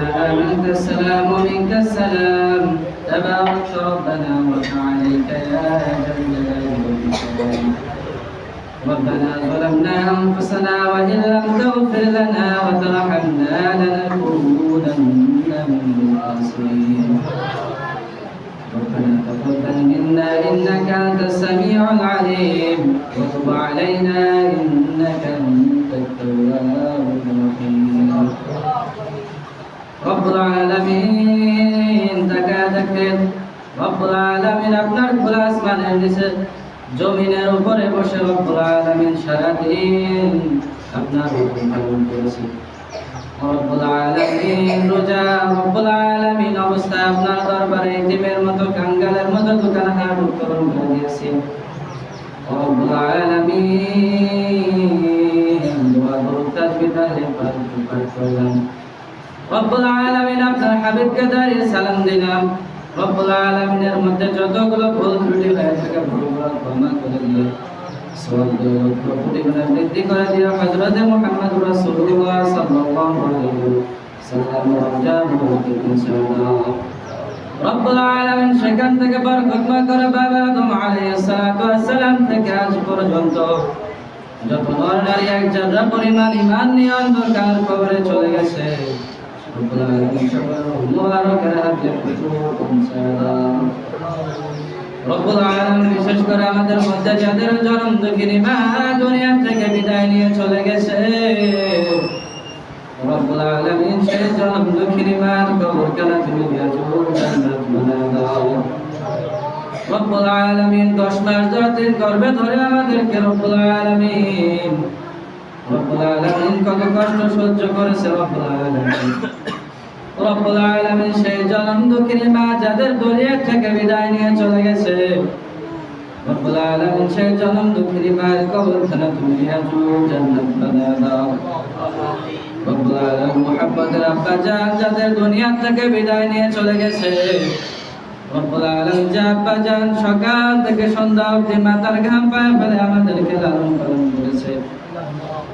ربنا منك السلام ومنك السلام. تبارك ربنا وتعاليك يا والإكرام. ربنا ظلمنا أنفسنا وإن لم تغفر لنا وترحمنا لنكونن من الخاسرين. ربنا تقبل منا إنك أنت السميع العليم. وتب علينا আলামিন, তাকা দেখেন। রব্বুল আলামিন আপনার খোলা আসমানের নিচে, জমিনের উপরে বসে রব্বুল আলামিন সারাদিন আপনার হুকুম করেছে। রব্বুল আলামিন রোজা, রব্বুল আলামিন অবস্থা আপনার দরবারে ইতিমের মতো, কাঙ্গালের মতো দোকান হাট উত্তোলন করে দিয়েছে। রব্বুল আলামিন দোয়া করুন তাজবিদ আহলে পাক করলাম রব্বুল আলামিন আপনার হাবিবকে দাঁড়িয়ে সালাম দিলাম। রব্বুল আলামিনের মধ্যে যতগুলো ভুল ত্রুটি হয়ে থাকে, ভুলগুলো ক্ষমা করে দিও। সেখান থেকে করে বাবা আজ পর্যন্ত যত নর পরিমাণ ইমান নিয়ে অন্ধকার কবরে চলে গেছে। বিশেষ করে আমাদের মধ্যে যাদের জন্ম দুঃখিনী মা দুনিয়া থেকে বিদায় নিয়ে চলে গেছে। রব্বুল আলামিন সেই জন্ম দুঃখিনী মার কবর কানা তুমি ইয়াজুর জান্নাত বানায় দাও রব্বুল আলামিন 10 মাস ধরে গর্ভে ধরে আমাদেরকে রব্বুল আলামিন। কত কষ্ট সহ্য করেছে রব্বুল আলামিন। সেই যাদের দুনিয়া থেকে বিদায় নিয়ে চলে গেছে, রব্বুল আলামিন সেই কবরখানা আজু জান্নাত বানায় দাও। রব্বুল আলামিন আব্বা জান যাদের দুনিয়া থেকে বিদায় নিয়ে চলে গেছে, রব্বুল আলামিন যে আব্বা জান সকাল থেকে সন্ধ্যা অবধি মাথার ঘাম পায়ে ফেলে আমাদেরকে লালন পালন করেছে।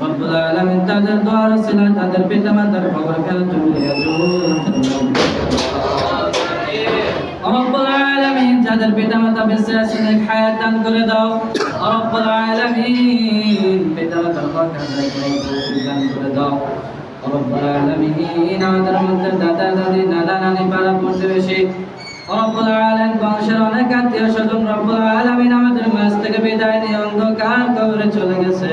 রব্বুল আলামিন তাদের বংশের অনেক আত্মীয় স্বজন রব্বুল আলামিন আমাদের মাঝ থেকে বিদায় নিয়ে অন্ধকার কবরে চলে গেছে।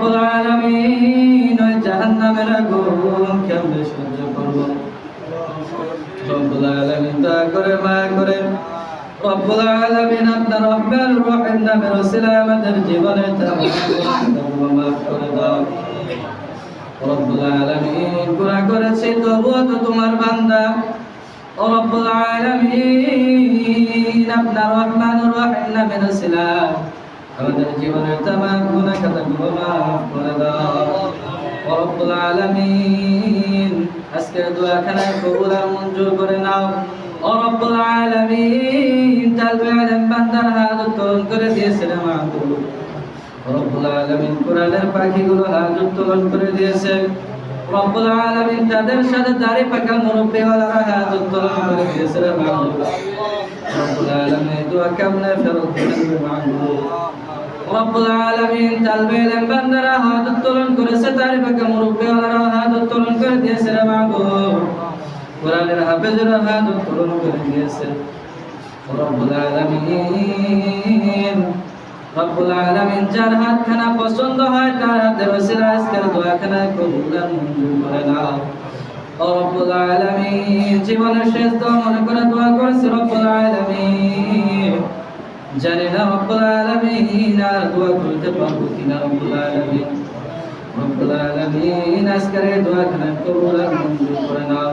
রব্বুল আলামিন ওই জাহান্নামের আগুন কেমনে সহ্য করব? রব্বুল আলামিন দয়া করে মায়া করে রব্বুল আলামিন আপনার রব্বের রহিম নামের ওসিলায় আমাদের জীবনে মাফ করে দাও। রব্বুল আলামিন গুনাহ করেছি, তবুও তো তোমার বান্দা। ও রব্বুল আলামিন আপনার রহমানুর রহিম নামের ওসিলায় আমাদের জীবনের তামাম গুনাহ খাতাগুলো মাফ করে দাও। রব্বুল আলামিন, আজকের দোয়াখানা কবুল আর মঞ্জুর করে নাও। রব্বুল আলামিন, তালবে আলম বান্দার হাত উত্তোলন করে দিয়েছেন মাহবুব রব্বুল আলামিন, কোরআনের পাখিগুলো হাত উত্তোলন করে দিয়েছে রব্বুল আলামিন, তাদের সাথে দাড়ি পাকা মুরব্বিওয়ালারা হাত উত্তোলন করে দিয়েছে রব্বুল আলামিন দোয়া কেমনে ফেরত মাহবুব রব্বুল আলামিন তালবে আলম বান্দারা হাত উত্তোলন করেছে দাড়ি পাকা মুরব্বিওয়ালারা হাত উত্তোলন করে দিয়েছে মাহবুব কোরআনের হাফেজের হাত উত্তোলন করে দিয়েছেন রব্বুল আলামিন রব্বুল আলামিন যার হাতখানা পছন্দ হয়, তার হাতের ওসিলা আজকের দোয়াখানা কবুল আর মঞ্জুর করে নাও। রব্বুল আলামিন, জীবনের শেষ দোয়া মনে করে দোয়া করেছে রব্বুল আলামিন। জানি না রব্বুল আলামিন আর দোয়া করতে পারব কিনা রব্বুল আলামিন? রব্বুল আলামিন, আজকের এই দোয়াখানা কবুল আর মঞ্জুর করে নাও।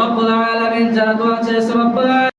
রব্বুল আলামিন যারা দোয়া চেয়েছে রব্বুল